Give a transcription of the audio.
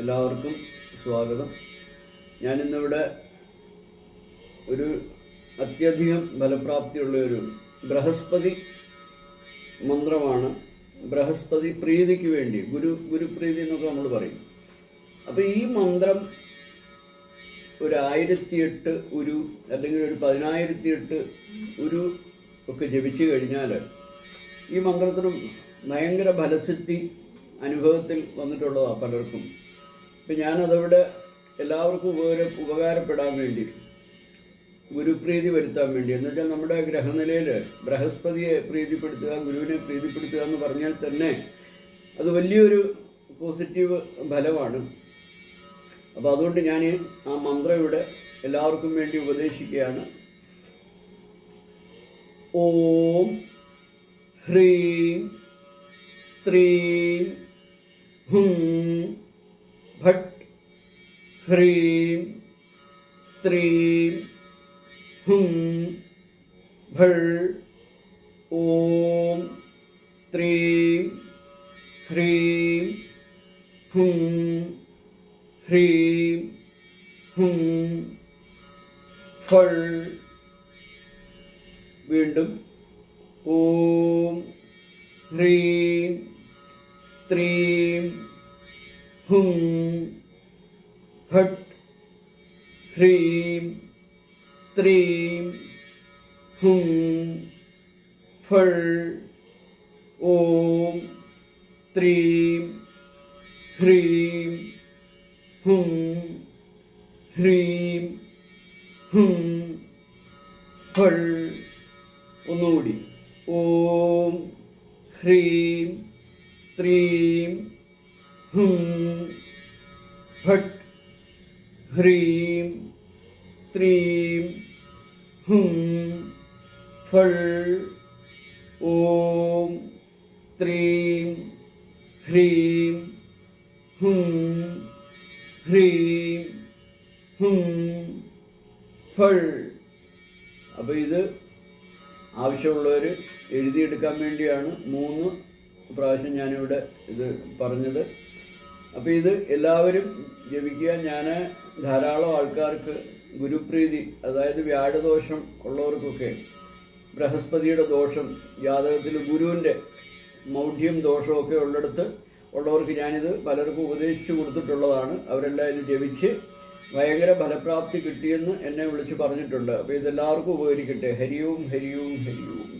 എല്ലാവർക്കും സ്വാഗതം. ഞാനിന്നിവിടെ ഒരു അത്യധികം ഫലപ്രാപ്തിയുള്ള ഒരു ബൃഹസ്പതി മന്ത്രമാണ്. ബൃഹസ്പതി പ്രീതിക്ക് വേണ്ടി ഗുരു ഗുരുപ്രീതി എന്നൊക്കെ നമ്മൾ പറയും. അപ്പോൾ ഈ മന്ത്രം ഒരു ആയിരത്തി എട്ട് ഒരു അല്ലെങ്കിൽ ഒരു പതിനായിരത്തി എട്ട് ഒരു ഒക്കെ ജപിച്ചു കഴിഞ്ഞാൽ ഈ മന്ത്രത്തിനും ഭയങ്കര ഫലസിദ്ധി അനുഭവത്തിൽ വന്നിട്ടുള്ളതാണ് പലർക്കും. ഇപ്പം ഞാനതവിടെ എല്ലാവർക്കും ഉപകാര ഉപകാരപ്പെടാൻ വേണ്ടി ഗുരുപ്രീതി വരുത്താൻ വേണ്ടി എന്നുവെച്ചാൽ നമ്മുടെ ഗ്രഹനിലയിൽ ബൃഹസ്പതിയെ പ്രീതിപ്പെടുത്തുക ഗുരുവിനെ പ്രീതിപ്പെടുത്തുക എന്ന് പറഞ്ഞാൽ തന്നെ അത് വലിയൊരു പോസിറ്റീവ് ഫലമാണ്. അപ്പോൾ അതുകൊണ്ട് ഞാൻ ആ മന്ത്രം ഇവിടെ എല്ലാവർക്കും വേണ്ടി ഉപദേശിക്കുകയാണ്. ഓം ഹ്രീം ത്രീം ഹും ഭട്ട് ഹ്രീം ത്രീം ഹും ഭൾ ഓം ത്രീം ഹ്രീം ഹും ഹ്രീം ഹും ഫൾ വീണ്ടും ഓം ഹ്രീം ത്രീം ഹും ഭട്ട് ഹ്രീം ത്രീം ഹും ഫൾ ഓം ത്രീം ഹ്രീം ഹും ഹ്രീം ഹും ഫൾ ഒന്നുകൂടി. ഓം ഹ്രീം ത്രീം ഹും ഭട്ട് ഹ്രീം ത്രീം ഹും ഫൾ ഓം ത്രീം ഹ്രീം ഹും ഹ്രീം ഹും ഫൾ. അപ്പോൾ ഇത് ആവശ്യമുള്ളവർ എഴുതിയെടുക്കാൻ വേണ്ടിയാണ് മൂന്ന് പ്രാവശ്യം ഞാനിവിടെ ഇത് പറഞ്ഞത്. അപ്പോൾ ഇത് എല്ലാവരും ജപിക്കുക. ഞാൻ ധാരാളം ആൾക്കാർക്ക് ഗുരുപ്രീതി അതായത് വ്യാഴദോഷം ഉള്ളവർക്കൊക്കെ ബൃഹസ്പതിയുടെ ദോഷം ജാതകത്തിൽ ഗുരുവിന്റെ മൗഢ്യം ദോഷമൊക്കെ ഉള്ളിടത്ത് ഉള്ളവർക്ക് ഞാനിത് പലർക്കും ഉപദേശിച്ചു കൊടുത്തിട്ടുള്ളതാണ്. അവരെല്ലാം ഇത് ജപിച്ച് ഭയങ്കര ഫലപ്രാപ്തി കിട്ടിയെന്ന് എന്നെ വിളിച്ച് പറഞ്ഞിട്ടുണ്ട്. അപ്പോൾ ഇതെല്ലാവർക്കും ഉപകരിക്കട്ടെ. ഹരിയും ഹരിയും ഹരിയും.